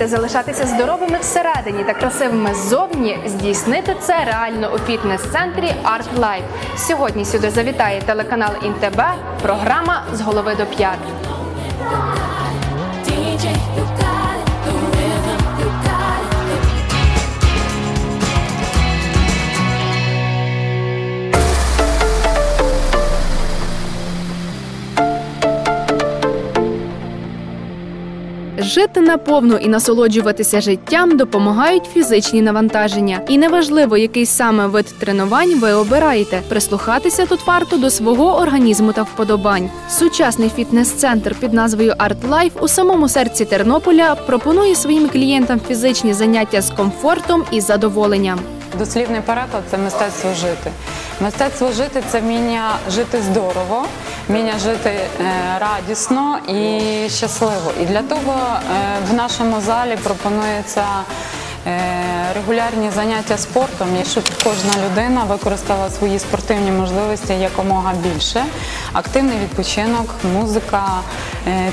Мрієте залишатися здоровими всередині та красивими ззовні? Здійснити це реально у фітнес-центрі Art Life. Сьогодні сюди завітає телеканал ІНТБ. Програма з голови до п'ят. Жити наповну і насолоджуватися життям допомагають фізичні навантаження. І неважливо, який саме вид тренувань ви обираєте. Прислухатися тут варто до свого організму та вподобань. Сучасний фітнес-центр під назвою Art Life у самому серці Тернополя пропонує своїм клієнтам фізичні заняття з комфортом і задоволенням. Дослівний переклад це мистецтво жити. Мистецтво жити це вміння жити здорово, вміння жити е, радісно і щасливо. І для того е, в нашому залі пропонується е, регулярні заняття спортом, і щоб кожна людина використала свої спортивні можливості якомога більше. Активний відпочинок, музика,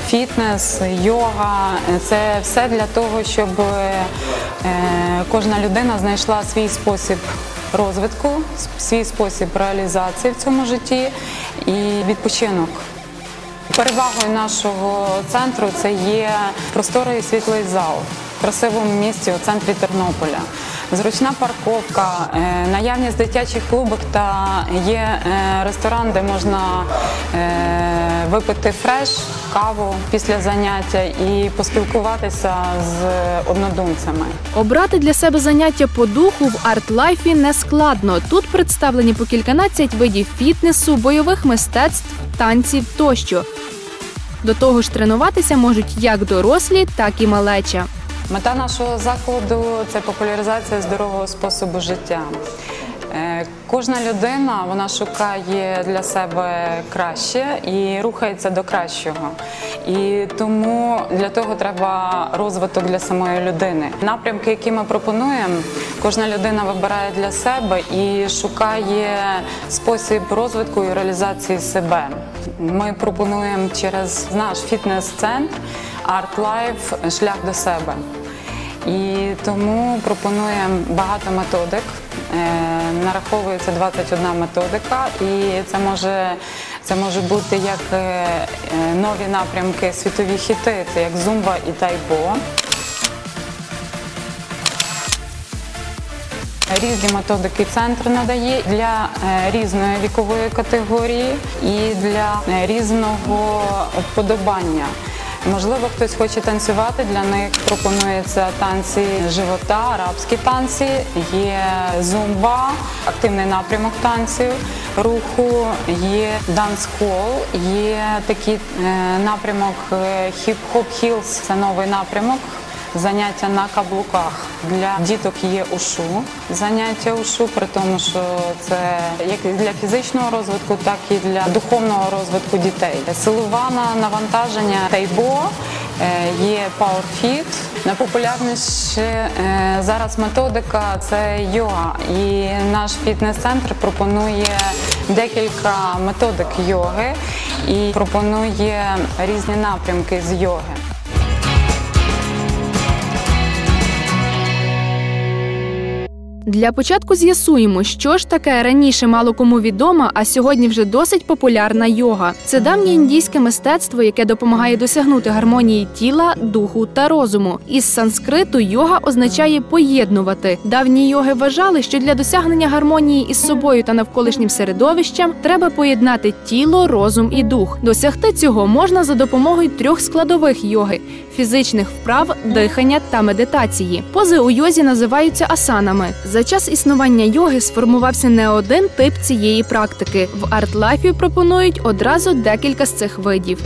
фітнес, йога це все для того, щоб кожна людина знайшла свій спосіб розвитку, свій спосіб реалізації в цьому житті і відпочинок. Перевагою нашого центру це є просторий світлий зал в красивому місці у центрі Тернополя. Зручна парковка, е, наявність дитячих клубок та є е, ресторан, де можна е, випити фреш, каву після заняття і поспілкуватися з однодумцями. Обрати для себе заняття по духу в арт-лайфі не складно. Тут представлені по кільканадцять видів фітнесу, бойових мистецтв, танців тощо. До того ж, тренуватися можуть як дорослі, так і малеча. Мета нашого закладу це популяризація здорового способу життя. Е, Кожна людина вона шукає для себе краще і рухається до кращого. І тому для того треба розвиток для самої людини. Напрямки, які ми пропонуємо, кожна людина вибирає для себе і шукає спосіб розвитку і реалізації себе. Ми пропонуємо через наш фітнес-центр Life шлях до себе. І тому пропонуємо багато методик. Е, Нараховується 21 методика, і це може, це може бути як е, нові напрямки, світові хіти, це як зумба і тайбо. Різні методики центр надає для е, різної вікової категорії і для різного вподобання. Можливо, хтось хоче танцювати, для них пропонуються танці живота, арабські танці, є зумба, активний напрямок танців, руху, є данс-кол, є такий е, напрямок е, хіп-хоп хілс, це новий напрямок. Заняття на каблуках для діток є ушу. Заняття ушу, при тому, що це як для фізичного розвитку, так і для духовного розвитку дітей. Силоване навантаження тайбо, е, є PowerFit. Найпопулярніша е, зараз методика це йога. І наш фітнес-центр пропонує декілька методик йоги і пропонує різні напрямки з йоги. Для початку з'ясуємо, що ж таке раніше мало кому відома, а сьогодні вже досить популярна йога. Це давнє індійське мистецтво, яке допомагає досягнути гармонії тіла, духу та розуму. Із санскриту йога означає поєднувати. Давні йоги вважали, що для досягнення гармонії із собою та навколишнім середовищем треба поєднати тіло, розум і дух. Досягти цього можна за допомогою трьох складових йоги: фізичних вправ, дихання та медитації. Пози у йозі називаються асанами. За час існування йоги сформувався не один тип цієї практики. В артлайфі пропонують одразу декілька з цих видів.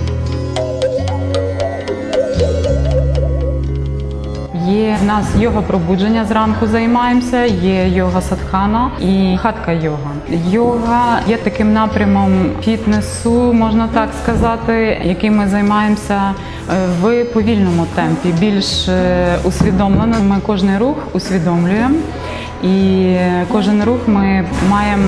Є в нас йога пробудження зранку займаємося, є йога садхана і хатка йога. Йога є таким напрямом фітнесу, можна так сказати, яким ми займаємося е, в повільному темпі, більш е, усвідомлено. Ми кожний рух усвідомлюємо. І кожен рух ми маємо,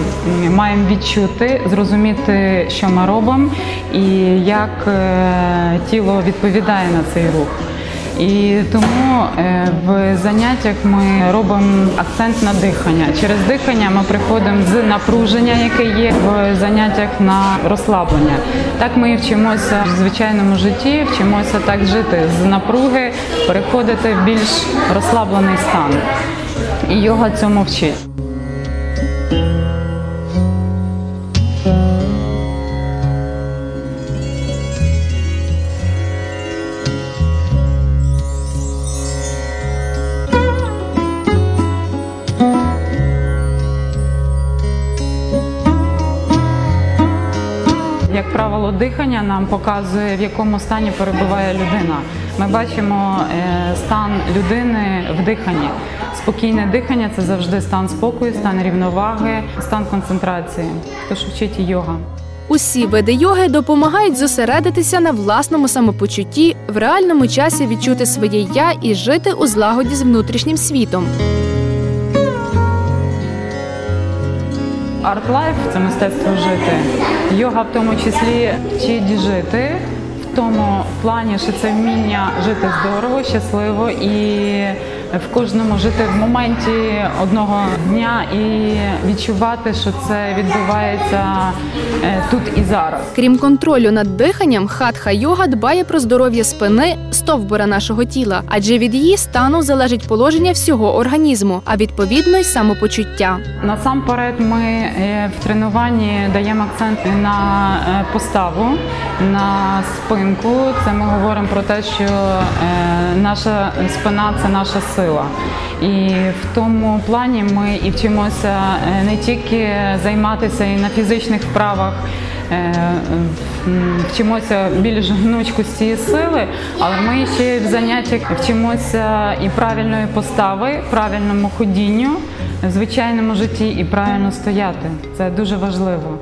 маємо відчути, зрозуміти, що ми робимо, і як е, тіло відповідає на цей рух. І тому е, в заняттях ми робимо акцент на дихання. Через дихання ми приходимо з напруження, яке є в заняттях на розслаблення. Так ми і вчимося в звичайному житті, вчимося так жити з напруги, переходити в більш розслаблений стан. І йога цьому вчить. Дихання нам показує, в якому стані перебуває людина. Ми бачимо е, стан людини в диханні. Спокійне дихання це завжди стан спокою, стан рівноваги, стан концентрації. Тож вчить йога. Усі види йоги допомагають зосередитися на власному самопочутті, в реальному часі відчути своє я і жити у злагоді з внутрішнім світом. Арт лайф це мистецтво жити. Йога в тому числі вчить жити в тому плані, що це вміння жити здорово, щасливо і в кожному жити в моменті одного дня і відчувати, що це відбувається е, тут і зараз. Крім контролю над диханням, хатха йога дбає про здоров'я спини, стовбура нашого тіла, адже від її стану залежить положення всього організму, а відповідно й самопочуття. Насамперед, ми е, в тренуванні даємо акцент на е, поставу, на спинку. Це ми говоримо про те, що наша спина це наша сила. І в тому плані ми і вчимося е, не тільки займатися і на фізичних вправах. е, Вчимося більш гнучкості і сили, але ми ще в заняттях вчимося і правильної постави, правильному ходінню в звичайному житті і правильно стояти. Це дуже важливо.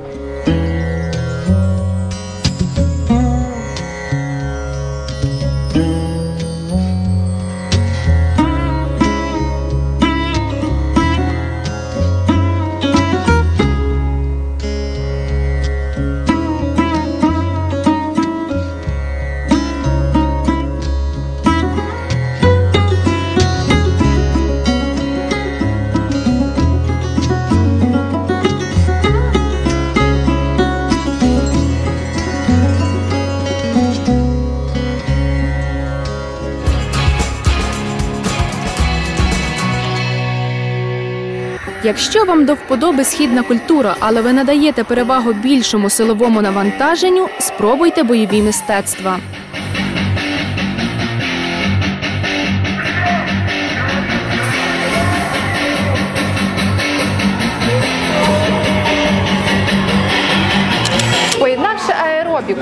Якщо вам до вподоби східна культура, але ви надаєте перевагу більшому силовому навантаженню, спробуйте бойові мистецтва.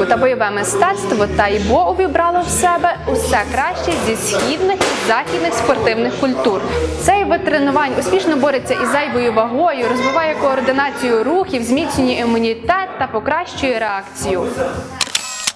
Та бойове мистецтво, Тайбо увібрало в себе усе краще зі східних і західних спортивних культур. Цей вид тренувань успішно бореться із зайвою вагою, розвиває координацію рухів, зміцнює імунітет та покращує реакцію.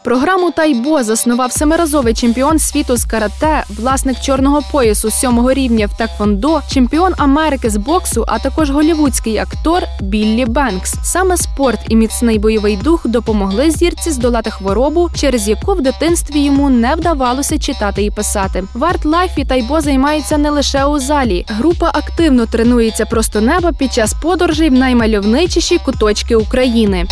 Програму Тайбо заснував семиразовий чемпіон світу з карате, власник чорного поясу сьомого рівня в Теквондо, чемпіон Америки з боксу, а також голівудський актор Біллі Бенкс. Саме спорт і міцний бойовий дух допомогли зірці здолати хворобу, через яку в дитинстві йому не вдавалося читати і писати. В арт-лайфі Тайбо займається не лише у залі. Група активно тренується просто неба під час подорожей в наймальовничіші куточки України.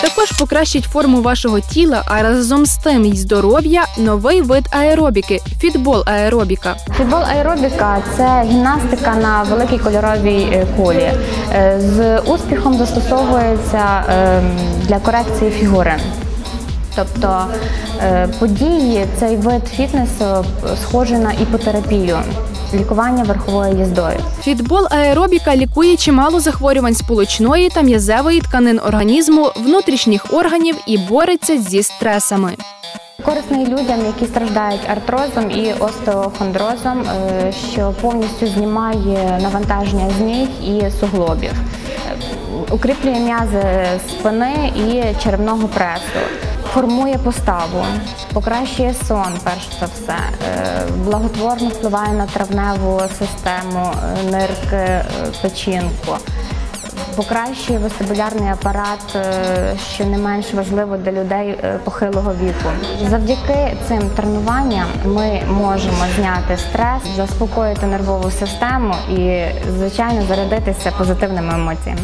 Також покращить форму вашого тіла, а разом з тим й здоров'я новий вид аеробіки фітбол аеробіка. Фітбол аеробіка це гімнастика на великій кольоровій е, кулі. Е, З успіхом застосовується е, для корекції фігури. Тобто е, події, цей вид фітнесу схожий на іпотерапію, лікування верховою їздою. Фітбол аеробіка лікує чимало захворювань сполучної та м'язевої тканин організму, внутрішніх органів і бореться зі стресами. Корисний людям, які страждають артрозом і остеохондрозом, е, що повністю знімає навантаження з ніг і суглобів, Е, укріплює м'язи спини і черевного пресу, формує поставу, покращує сон, перш за все, е, благотворно впливає на травневу систему, е, нирки, е, печінку. покращує вестибулярний апарат, що не менш важливо для людей похилого віку. Завдяки цим тренуванням ми можемо зняти стрес, заспокоїти нервову систему і, звичайно, зарядитися позитивними емоціями.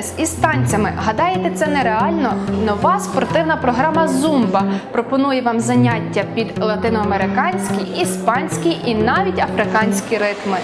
Фітнес із танцями. Гадаєте, це нереально? Нова спортивна програма Зумба пропонує вам заняття під латиноамериканські, іспанські і навіть африканські ритми.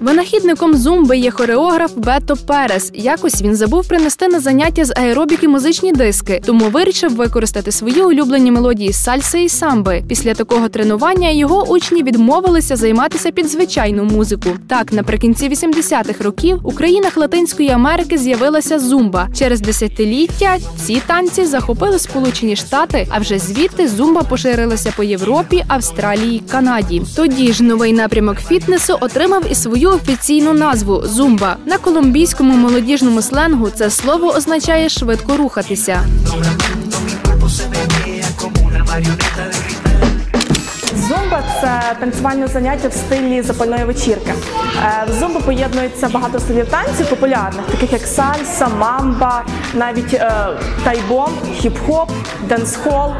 Винахідником зумби є хореограф Бето Перес. Якось він забув принести на заняття з аеробіки музичні диски, тому вирішив використати свої улюблені мелодії сальси і самби. Після такого тренування його учні відмовилися займатися під звичайну музику. Так, наприкінці 80-х років у країнах Латинської Америки з'явилася зумба. Через десятиліття ці танці захопили Сполучені Штати, а вже звідти зумба поширилася по Європі, Австралії, Канаді. Тоді ж новий напрямок фітнесу отримав і свою офіційну назву зумба. На колумбійському молодіжному сленгу це слово означає швидко рухатися. Зумба це танцювальне заняття в стилі запальної вечірки. Е, В зумбу поєднується багато стилів танців популярних, таких як сальса, мамба, навіть е, тайбо, хіп-хоп, денсхол.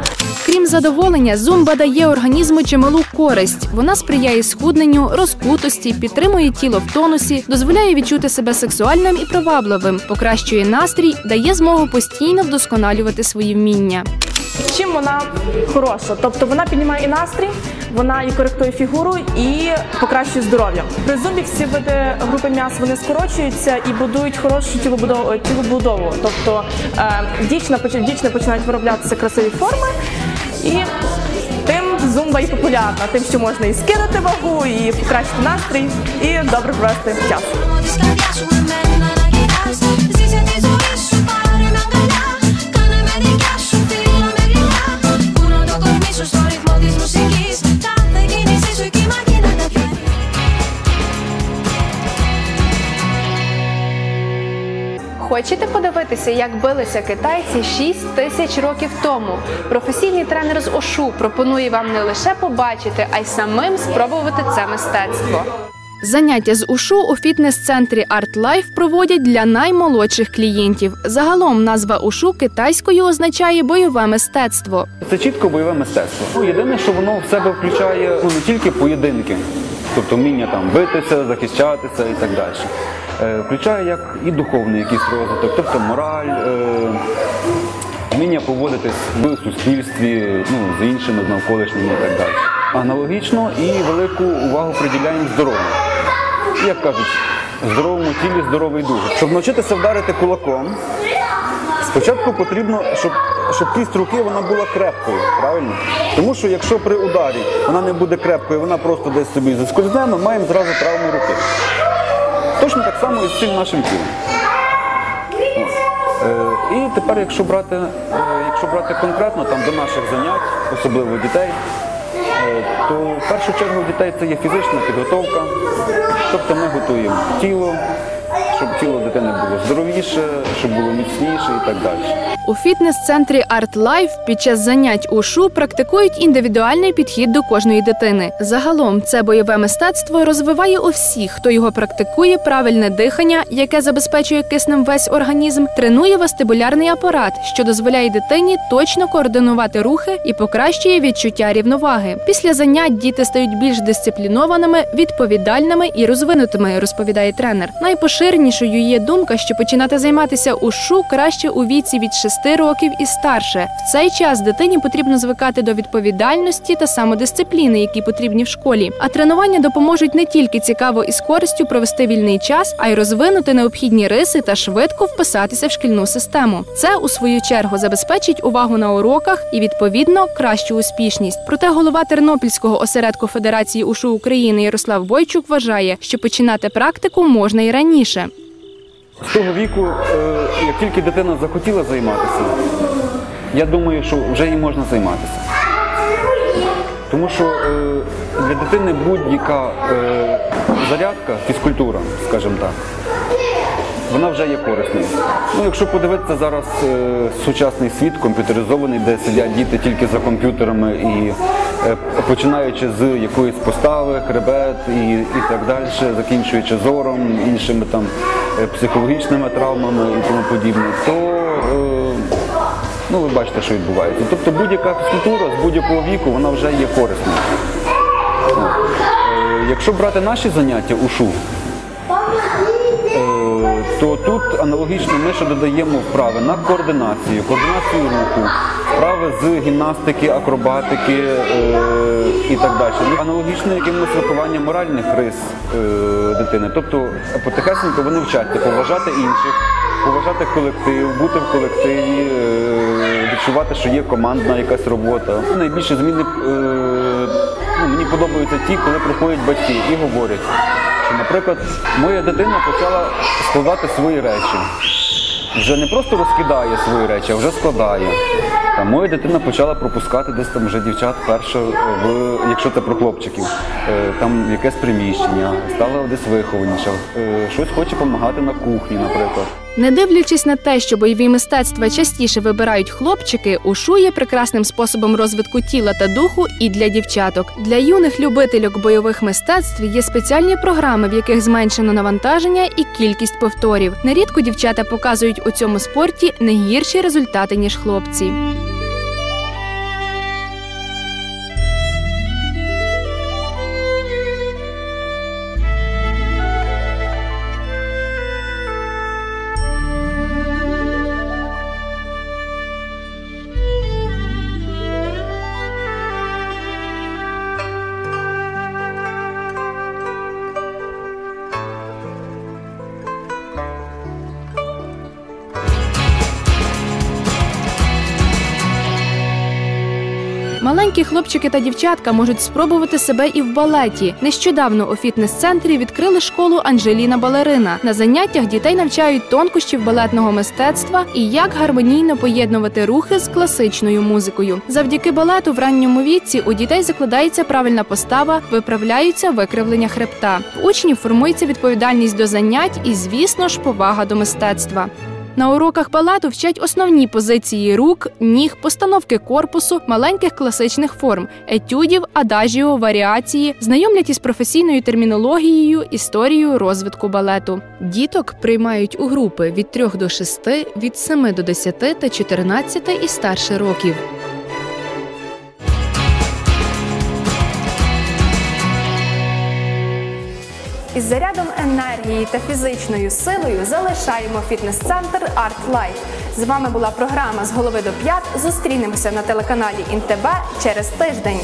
Крім задоволення, зумба дає організму чималу користь. Вона сприяє схудненню, розкутості, підтримує тіло в тонусі, дозволяє відчути себе сексуальним і привабливим, покращує настрій, дає змогу постійно вдосконалювати свої вміння. Чим вона хороша? Тобто вона піднімає і настрій, вона і коректує фігуру, і покращує здоров'я. При зумбі всі види групи м'яс вони скорочуються і будують хорошу тілобудову. тілобудову. Тобто е, дійсно, дійсно починають вироблятися красиві форми і. Тим зумба і популярна, тим, що можна і скинути вагу, і покращити настрій, і добре провести час. Хочете подивитися, як билися китайці 6 тисяч років тому? Професійний тренер з Ошу пропонує вам не лише побачити, а й самим спробувати це мистецтво. Заняття з ушу у фітнес-центрі Art Life проводять для наймолодших клієнтів. Загалом назва ушу китайською означає бойове мистецтво. Це чітко бойове мистецтво. Ну, єдине, що воно в себе включає ну, не тільки поєдинки, тобто вміння там битися, захищатися і так далі. Е, включає як і духовний якийсь розвиток, тобто мораль, е, вміння поводитись в суспільстві ну, з іншими, з навколишніми і так далі. Аналогічно і велику увагу приділяємо здоров'ю. Як кажуть, здоровому тілі здоровий дух. Щоб навчитися вдарити кулаком, Спочатку потрібно, щоб, щоб кість руки вона була крепкою, правильно? Тому що якщо при ударі вона не буде крепкою, вона просто десь собі заскользне, ми маємо зразу травму руки. Точно так само і з цим нашим тілом. Е, і тепер, якщо брати, е, якщо брати конкретно там, до наших занять, особливо дітей, е, то в першу чергу дітей це є фізична підготовка. Тобто ми готуємо тіло, щоб тіло дитини було здоровіше, щоб було міцніше і так далі. У фітнес-центрі Art під час занять ушу практикують індивідуальний підхід до кожної дитини. Загалом це бойове мистецтво розвиває у всіх, хто його практикує правильне дихання, яке забезпечує киснем весь організм, тренує вестибулярний апарат, що дозволяє дитині точно координувати рухи і покращує відчуття рівноваги. Після занять діти стають більш дисциплінованими, відповідальними і розвинутими, розповідає тренер. Найпоширенішою є думка, що починати займатися ушу краще у віці від 6 6 років і старше. В цей час дитині потрібно звикати до відповідальності та самодисципліни, які потрібні в школі. А тренування допоможуть не тільки цікаво і з користю провести вільний час, а й розвинути необхідні риси та швидко вписатися в шкільну систему. Це у свою чергу забезпечить увагу на уроках і відповідно кращу успішність. Проте голова Тернопільського осередку Федерації УШУ України Ярослав Бойчук вважає, що починати практику можна і раніше. З того віку, е, як тільки дитина захотіла займатися, я думаю, що вже їй можна займатися. Тому що е, для дитини будь-яка е, зарядка, фізкультура, скажімо так, вона вже є корисною. Ну, якщо подивитися зараз сучасний світ комп'ютеризований, де сидять діти тільки за комп'ютерами і починаючи з якоїсь постави, хребет і, і так далі, закінчуючи зором, іншими там психологічними травмами і тому подібне, то е, ну, ви бачите, що відбувається. Тобто будь-яка фізкультура з будь-якого віку вона вже є корисною. Е, Якщо брати наші заняття УШУ, Е, то тут аналогічно ми ще додаємо вправи на координацію, координацію руху, вправи з гімнастики, акробатики е, і так далі. Ну, Аналогічно якимось виховання моральних рис е, дитини. Тобто потихесенько вони вчаться поважати інших, поважати колектив, бути в колективі, е, відчувати, що є командна якась робота. Найбільше зміни е, ну, мені подобаються ті, коли приходять батьки і говорять що, наприклад, моя дитина почала складати свої речі. Вже не просто розкидає свої речі, а вже складає. Там, моя дитина почала пропускати десь там вже дівчат перше, в, якщо це про хлопчиків, е, там якесь приміщення, стала десь вихованіша, е, щось хоче допомагати на кухні, наприклад. Не дивлячись на те, що бойові мистецтва частіше вибирають хлопчики, ушу є прекрасним способом розвитку тіла та духу і для дівчаток. Для юних любительок бойових мистецтв є спеціальні програми, в яких зменшено навантаження і кількість повторів. Нерідко дівчата показують у цьому спорті не гірші результати ніж хлопці. Маленькі хлопчики та дівчатка можуть спробувати себе і в балеті. Нещодавно у фітнес-центрі відкрили школу Анжеліна Балерина. На заняттях дітей навчають тонкощів балетного мистецтва і як гармонійно поєднувати рухи з класичною музикою. Завдяки балету в ранньому віці у дітей закладається правильна постава, виправляються викривлення хребта. В учнів формується відповідальність до занять і, звісно ж, повага до мистецтва. На уроках балету вчать основні позиції рук, ніг, постановки корпусу, маленьких класичних форм, етюдів, адажіо, варіації, знайомлять із професійною термінологією, історією розвитку балету. Діток приймають у групи від 3 до 6, від 7 до 10 та 14 і старше років. Із зарядом енергії та фізичною силою залишаємо фітнес-центр Art. З вами була програма з голови до п'ят. Зустрінемося на телеканалі ІНТБ через тиждень.